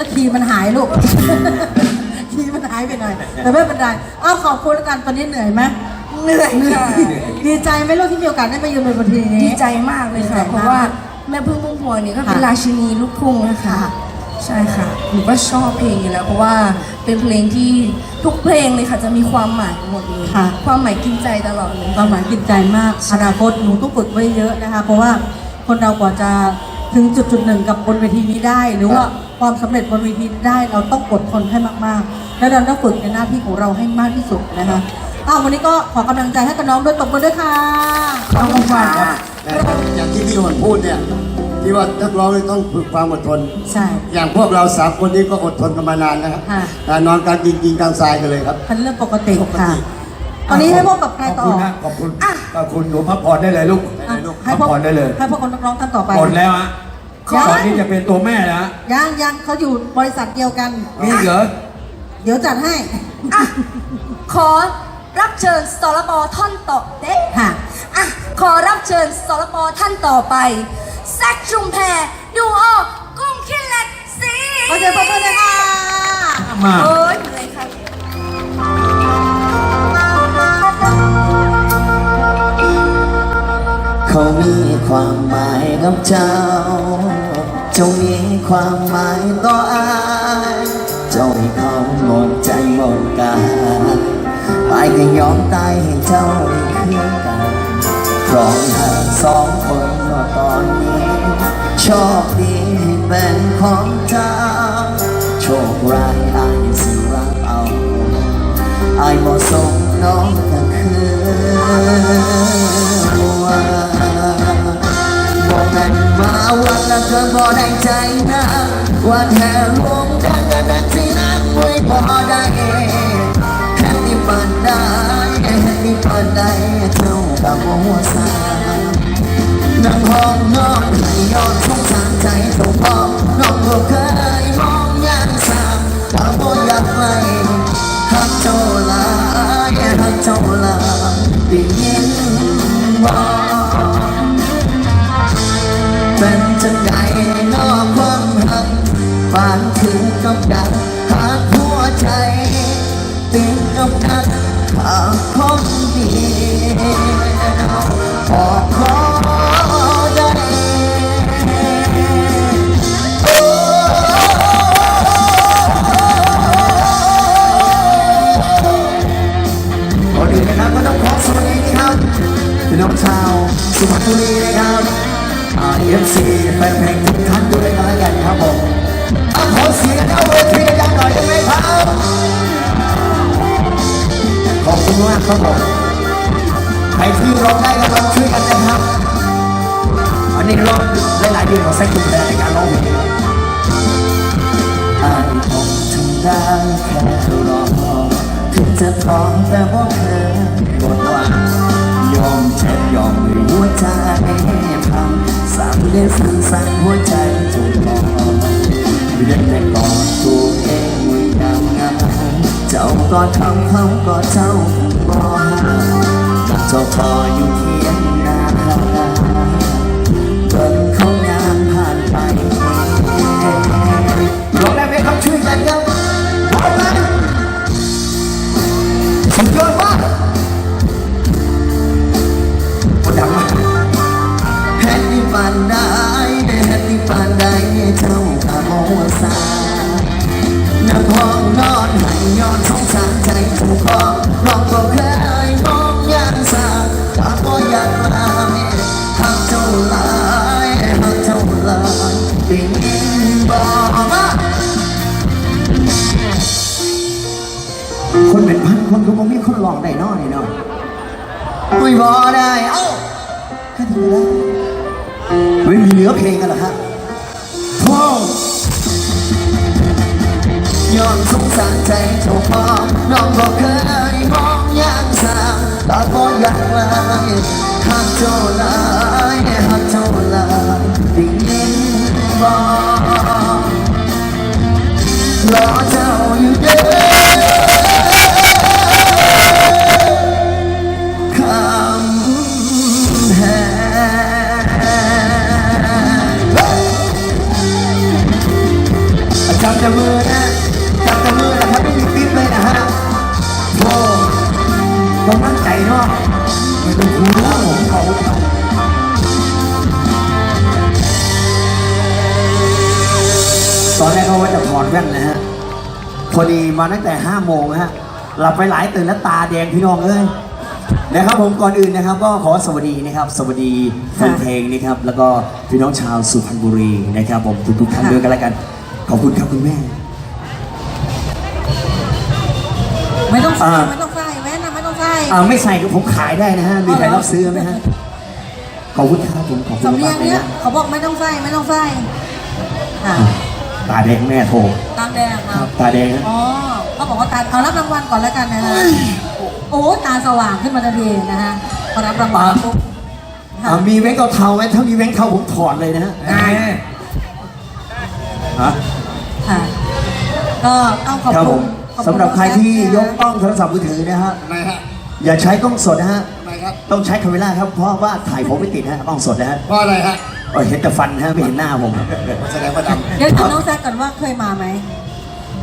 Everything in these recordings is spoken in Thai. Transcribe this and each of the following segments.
แล้วคีย์มันหายลูก คีย์มันหายไปหน่อยแต่ไม่เป็นไรอ้าวขอบคุณแล้วกันตอนนี้เหนื่อยไหมเหนื่อยค่ะดีใจไหมลูกที่มีโอกาสได้มายืนบนเวทีนี้ ดีใจมากเลยค่ะดีใจมากเพราะว่าแม่พึ่งพุ่มพวงเนี่ยก็เป็นค่ะราชินีลูกทุ่งนะคะ ค่ะ ใช่ค่ะหนูก็ชอบเพลงอยู่แล้ว เพราะว่าเป็นเพลงที่ทุกเพลงเลยค่ะจะมีความหมายหมดเลยค่ะ ความหมายกินใจตลอดเลย ความหมายกินใจมากอนาคตหนูต้องฝึกไว้เยอะนะคะ เพราะว่าคนเรากว่าจะถึงจุดจุดๆหนึ่งกับบนเวทีนี้ได้ หรือว่า ความสำเร็จบนเวทีนี้ได้เราต้องอดทนให้มากๆ และเราต้องฝึกในหน้าที่ของเราให้มากที่สุดนะคะอ้าววันนี้ก็ขอกำลังใจให้กับน้องด้วยตบมือด้วยค่ะขอบคุณค่ะอย่างที่พี่หวนพูดเนี่ยที่ว่านักร้องนี่ต้องฝึกความอดทน ใช่ อย่างพวกเราสามคนนี้ก็อดทนกันมานานนะครับค่ะการนอนกลางกินกินกลางทรายกันเลยครับเป็นเรื่องปกติค่ะตอนนี้ให้พบกับใครต่อ ขอบคุณนะขอบคุณขอบคุณหนูพักผ่อนได้เลยลูกอะพัให้กพบผ่อนได้เลยให้พบกับนักร้องท่านต่อไปหมดแล้วฮะยัง ตอนนี้จะเป็นตัวแม่แล้วฮะยังยังเขาอยู่บริษัทเดียวกันนี่เหรอ เดี๋ยวจัดให้อะขอรับเชิญสรปท่อนต่อเด็กค่ะอะขอรับเชิญสรปท่านต่อไปแซคชุมแพรดูโอกุ้งขี้เหล็กสีขอเชิญพบกันเลยค่ะมาโอ้ยเหนื่อยค่ะเขามีความหมายกับเจ้าเจ้ามีความหมายต่ออายเจ้าให้เขาหมดใจหมดกายอายก็ยอมตายให้เจ้าได้คืนกันครองหาสองคนก็ตอนนี้โชคดีให้เป็นของเจ้า โชคร้ายอายสิรับเอาอายบ่ส่งน้องก็คือว่า บอกกันมาวันละเธอบ่ได้ใจนะว่าแค่ลงกันกันนั้นที่นั้นไว้บ่ได้แค่นี้ปานได้แค่นี้ปานได้เท่ากับหัวสานั่งห้องนอนให้ยอดสงสารใจสงพองน้องบ่เคยมองอย่างสามถ้าบ่อยากไปฮักเจ้าลายฮักเจ้าลาได้ยินบ่เป็ ถึงกับดักหากหัวใจติดกับดักหาคนดีขอขอได้ก่อดีนะครับก็ต้องขอสวัสดีครับพี่น้องชาวสุพรรณบุรีนะครับอ่าเอฟซีแฟนเพลงทุกท่านด้วยกันแล้วกันครับผม ขอเสียงเอาเวทีดังๆหน่อยได้ไหมครับ ขอบคุณมากครับผมใครที่ร้องได้ก็ร้องช่วยกันนะครับ อันนี้ร้องหลายๆเดือนของแซคคุณแลในการร้องเพลงอายคงทำได้แค่รอถึงจะท้องแต่ว่าเคยหมดหวังยอมเจ็บยอมด้วยหัวใจพังสั่งเลือสั่งสั่งหัวใจจนพอ เรียกแต่กอดตัวเองไว้ดำงามเจ้าก็ทำเขาก็เจ้าบ่หาเจ้าพออยู่เทียง คนเป็นพันคนก็บ่มีคนลองได้น้อยเนาะไม่พอได้ เอ้าแค่นี้แล้วไม่มีเนื้อเพลงกันหรอครับพ่อยอมสงสารใจเจ้าของน้องก็เคยมองอย่างสามตาก็อยากลาหักเจ้าลายหักเจ้าลายได้ยินบอกรอเจ้า จับจับมือนะจับจับมือนะครับไม่มีปิ๊บเลยนะฮะโอ้ต้องมั่นใจเนาะไม่ต้องคูนะผมเขาตอนแรกเขาว่าจะถอดแว่นนะฮะ พอดีมาตั้งแต่ห้าโมงฮะ หลับไปหลายตื่นแล้วตาแดงพี่น้องเอ้ยนะครับผมก่อนอื่นนะครับก็ขอสวัสดีนะครับ สวัสดีแฟนเพลงนะครับ แล้วก็พี่น้องชาวสุพรรณบุรีนะครับผมทุกๆท่านด้วยกันแล้วกัน ขอบคุณครับคุณแม่ ไม่ต้องใส่อ่า ไม่ต้องใส่แว่นนะไม่ต้องใส่อ่าไม่ใส่ก็ผมขายได้นะฮะ มีใครรับซื้อไหมฮะ ขอบคุณครับผม ขอบคุณสำเนียมางกๆเลยเนี้ยนะเขาบอกไม่ต้องใส่ไม่ต้องใส่ค่ะตาแดงแม่โทรตามแดงคมารับตาแดงนะอ๋อเขาบอกว่าตาเอารับรางวัลก่อนแล้วกันนะฮะโอ้ตาสว่างขึ้นมาทันทีนะฮะพอรับรางวัลปุ๊บค่ะอ่ามีแว้งเทาๆไหมถ้ามีแว้งเทาผมถอดเลยนะฮะไงฮะค่ะ ก็ต้องขอบครับผคุณมขอณสำหรับใครที่ยกนะกล้องโทรศัพท์มือถือนะฮะทำไมฮะอย่าใช้กล้องสดนะฮะทำไมครับต้องใช้คาเมล่าครับเพราะว่าถ่ายผมไม่ติดฮะกล้องสดนะฮะเพราะอะไรฮะเออเห็นแต่ฟันฮะไม่เห็นหน้าผมแสดงว่าดเดี๋ยวถามน้องแซกก่อนว่าเคยมาไหม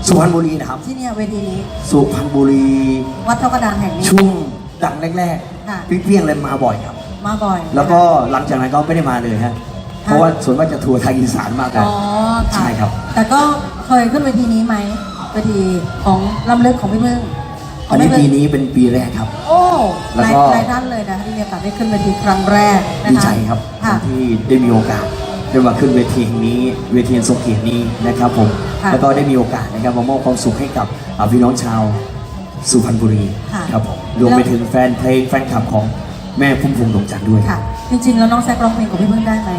สุพรรณบุรีนะครับ ที่เนี่ยเวทีนี้ สุพรรณบุรี วัดเท่ากระดานแห่งนี้ ช่วงดังแรกค่ะ ๆเปรี้ยงๆเลยมาบ่อยครับ มาบ่อยแล้วก็หลังจากนั้นก็ไม่ได้มาเลยฮะ เพราะว่าส่วนมากจะทัวร์ทางอีสานมากกว่า อ๋อค่ะใช่ครับ แต่ก็เคยขึ้นเวทีนี้ไหมเวทีของลำลึกของพี่มึงขอังนนี้พี่ปีมึงนี้เป็นปีแรกครับ โอ้แล้วหลายก็ หลายท่านเลยนะที่มีโอกาสได้ขึ้นเวทีครั้งแรกนะคะดีใจครับค่ะ ที่ได้มีโอกาสได้มาขึ้นเวทีแห่งนี้ เวทีอันทรงเกียรตินี้นะครับผมค่ะแล้วก็ได้มีโอกาสนะครับมามอบความสุขให้กับอ่าพี่น้องชาวสุพรรณบุรีค่ะครับผมรวมไปถึงแฟนเพลงแฟนคลับของแม่พุ่มพวงดวงจันทร์ด้วย ค่ะ จริงๆ แล้วน้องแซกร้องเพลงของพี่มึงได้ไหม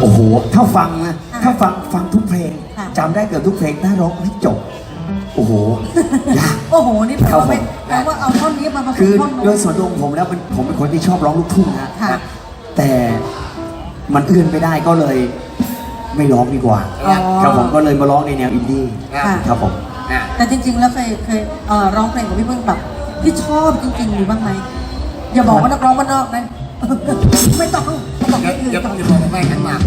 โอ้โห ถ้าฟังนะค่ะถ้าฟังฟังทุกเพลงค่ะ จำได้เกือบทุกเพลงถ้าร้องไม่จบ โอ้โห ยาก โอ้โห นี่แปลครับว่าไม่ผม แปลว่าเอาท่อนนี้มาผสคืมอท่อนโดนู้ยน ส่วนตัวของผมแล้วเป็นผมเป็นคนที่ชอบร้องลูกทุ่งนะค่ะนะแต่มันเอื้อนไม่ได้ก็เลยไม่ร้องดีกว่า อ๋อ ครับผมก็เลยมาร้องในแนวอินดี้ค่ะ ครับผมำอะแต่จริง ๆ แล้วเคยเคยเอ่อร้องเพลงของพี่มึงแบบที่ชอบจริงๆมีบ้างไหมอย่าบอกว่านักร้องบ้านนอกนะ ไม่ต้องต้องบอกอย่าที่อื่นอย่าก่อนอย่าบอกว่าไม่ขันหมาก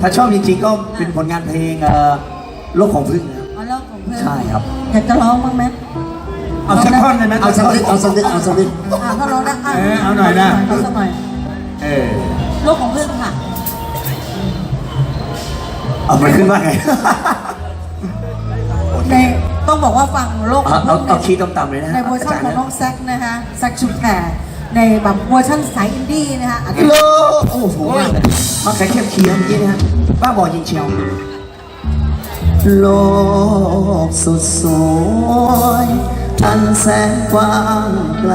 ถ้าชอบจริงๆก็เป็นผลงานเพลงเอ่อโลกของพึ่งนะครับเอาเล่าของเพื่อนใช่ครับ อยากจะร้องบ้างไหมเอาสักท่อนได้ไหมเอาสักนิดเอาสักนิดเอาสักนิด อ่าถ้าร้องได้ะเออเอาหน่อยนะ เอาสักหน่อยเออโลกของเพื่อนค่ะ เอามันขึ้นว่าไง ในต้องบอกว่าฟังโลกขเอาองเอาเพื่เอาอนคีย์ต่ำๆเลยนะในเวอร์ชันของน้องแซกนะคะแซกชุมแพร ในแบบเวอร์ชันสายอินดี้นะคะอาจจะโลโอ้โหมาแค่แค่เขียงเมื่อกี้นะฮะบ้าบอจริงเชียวโลกสุดสวยอันแสนกว้างไกล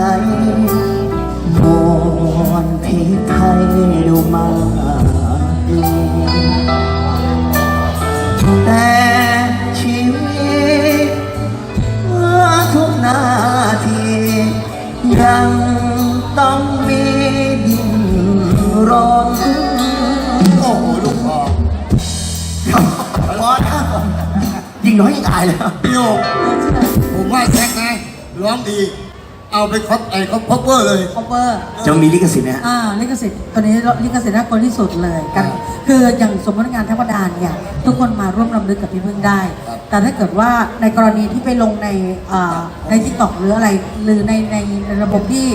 ายเลยพี่โยกผมว่าแซกนะร้องดี เอาไปครอบไอ้ครอบครอบเวอร์เลย คอเวอร์จะมีลิขสิทธิ์นะฮะ อ่าลิขสิทธิ์ตัวนี้ลิขสิทธิ์น่ากลัวที่สุดเลยกัน ครับคืออย่างสมมติงานเทวดาเนี่ยทุกคนมาร่วมรำลึกกับพี่พึ่งได้ ครับ แต่ถ้าเกิดว่าในกรณีที่ไปลงในอ่าในทิกตอกหรืออะไร หรือในในในระบบที่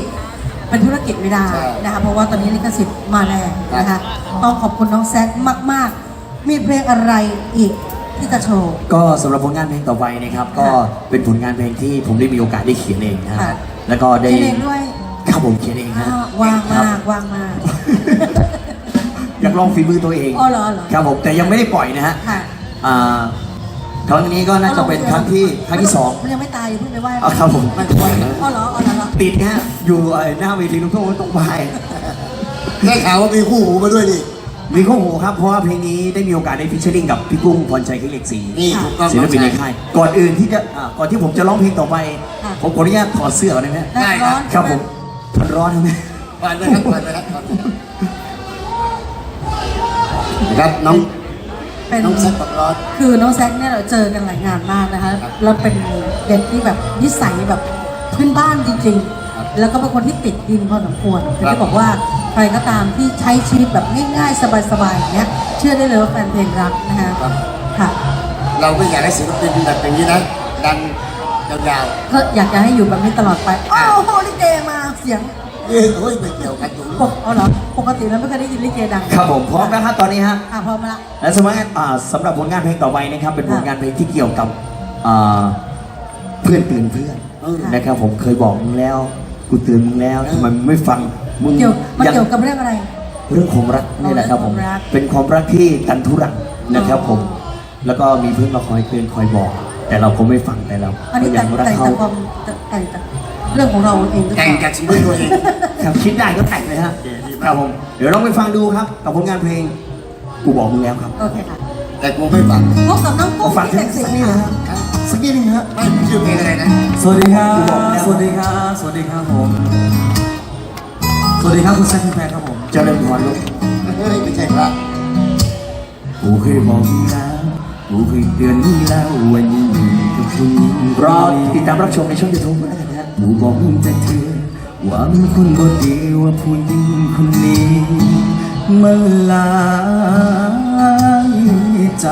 เป็นธุรกิจไม่ได้นะคะเพราะว่าตอนนี้ลิขสิทธิ์มาแรงนะคะต้องขอบคุณน้องแซคมาก ๆ มีเพลงอะไรอีก ที่จะโชว์ ก็สำหรับผลงานเพลงต่อไปนะครับ ก็เป็นผลงานเพลงที่ผมได้มีโอกาสได้เขียนเองนะฮะค่ะแล้วก็ได้เขียนเองด้วยครับผมเขียนเองฮะอ่าว่างครับมากว่างมาก อยากลองฝีมือตัวเองอ๋อเหรอเหรอ ครับผมแต่ยังไม่ได้ปล่อยนะฮะค่ะอ่าครั้งนี้ก็น่าจะเป็นครั้งที่ครั้งที่สอง มันยังไม่ตายอย่าเพิ่งไปไหว้อ๋อครับผม มันอ๋อเหรออ๋อเหรออ๋อเหรอติดนะฮะอยู่ไอ้หน้าเวทีลูกทุ่งตรงไปได้ข่าวว่ามีคู่หูมาด้วยนี่ มีข้อหูครับเพราะว่าเพลงนี้ได้มีโอกาสได้ฟิชเชอริงกับพี่กุ้งพรชัยขึ้นเหล็กสีนี่ถูกต้องศิลปินในค่ายก่อนอื่นที่จะอ่าก่อนที่ผมจะร้องเพลงต่อไปผมขออนุญาตถอดเสื้อก่อนได้ไหมได้ร้อนครับผมมันร้อนใช่ไหมผ่านไปครับผ่านไปครับผ่านไปครับน้องเป็นน้องแซกกับร้อนคือน้องแซคเนี่ยเราเจอกันหลายงานมากนะคะ แล้วเป็นเด็กที่แบบนิสัยแบบพื้นบ้านจริงครับๆ แล้วก็เป็นคนที่ติดดินพอสมควรคือครับที่บอกว่าใครก็ตามที่ใช้ชีวิตแบบง่ายๆ สบายๆอย่างเงี้ยเชื่อได้เลยว่าแฟนเพลงรักนะคะครับ ค่ะเราไม่อยากให้ศิลปินแบบอย่างนี้นะ ดังยาวก็อยากจะให้อยู่แบบนี้ตลอดไปโอ้โหลิเกมาเสียงๆเอ้ยเฮ้ยไม่เกี่ยวกันตรงนี้ปกเอาเหรอปกติแล้วไม่เคยได้ยินลิเกดังครับผมพร้อมนะฮะตอนนี้ฮะ อะพร้อมละ และสำหรับอ่าสำหรับผลงานเพลงต่อไปนะครับ เป็นผลงานเพลงที่เกี่ยวกับอ่าเพื่อนตื่นเพื่อนเออ นะครับผมเคยบอกมึงแล้ว กูเตือนมึงแล้วทำไมมึงไม่ฟังมึงเกี่ยวมันยังเกี่ยวกับเรื่องอะไร เรื่องของรักนี่แหละครับผมเรื่องความรักเป็นความรักที่กันทุรังนะครับอ๋อผม แล้วก็มีเพื่อนมาคอยเตือนคอยบอก แต่เราก็ไม่ฟังแต่เราอันนี้ก็แต่ยังงรักแต่งเขาแต่ความแต่งแต่เรื่องของเราเองหรือเปแต่งล่ากับชีวิตตัวเองครับคิดได้ก็แต่งเลยฮะโอเคดีมากครับผมเดี๋ยวลองไปฟังดูครับกับผลงานเพลง กูบอกมึงแล้วครับโอเคค่ะแต่กูไม่ฟังพบกับน้องกุ้งฟังที่สัแต่กงสินิงดนึงค่ะฮะ สักนิดนึงฮะไม่ชื่อเพลงอะไรนะ สวัสดีครับ สวัสดีครับ สวัสดีครับผม สวัสดีครับคุณแซคคุณแพรครับผม เจริญพรลูกเฮ้ยไม่ใช่พระกูเคยบอกมึงแล้วกูเคยเตือนมึงแล้วว่าอยิ่งกับผู้หญิงรอติดตามรับชมในช่วงยูทูบกันแล้วกันนะฮะกูบอกมึงแต่เธอว่ามึงคนบ่ดีว่าผู้หญิงคนนี้มันหลายใจ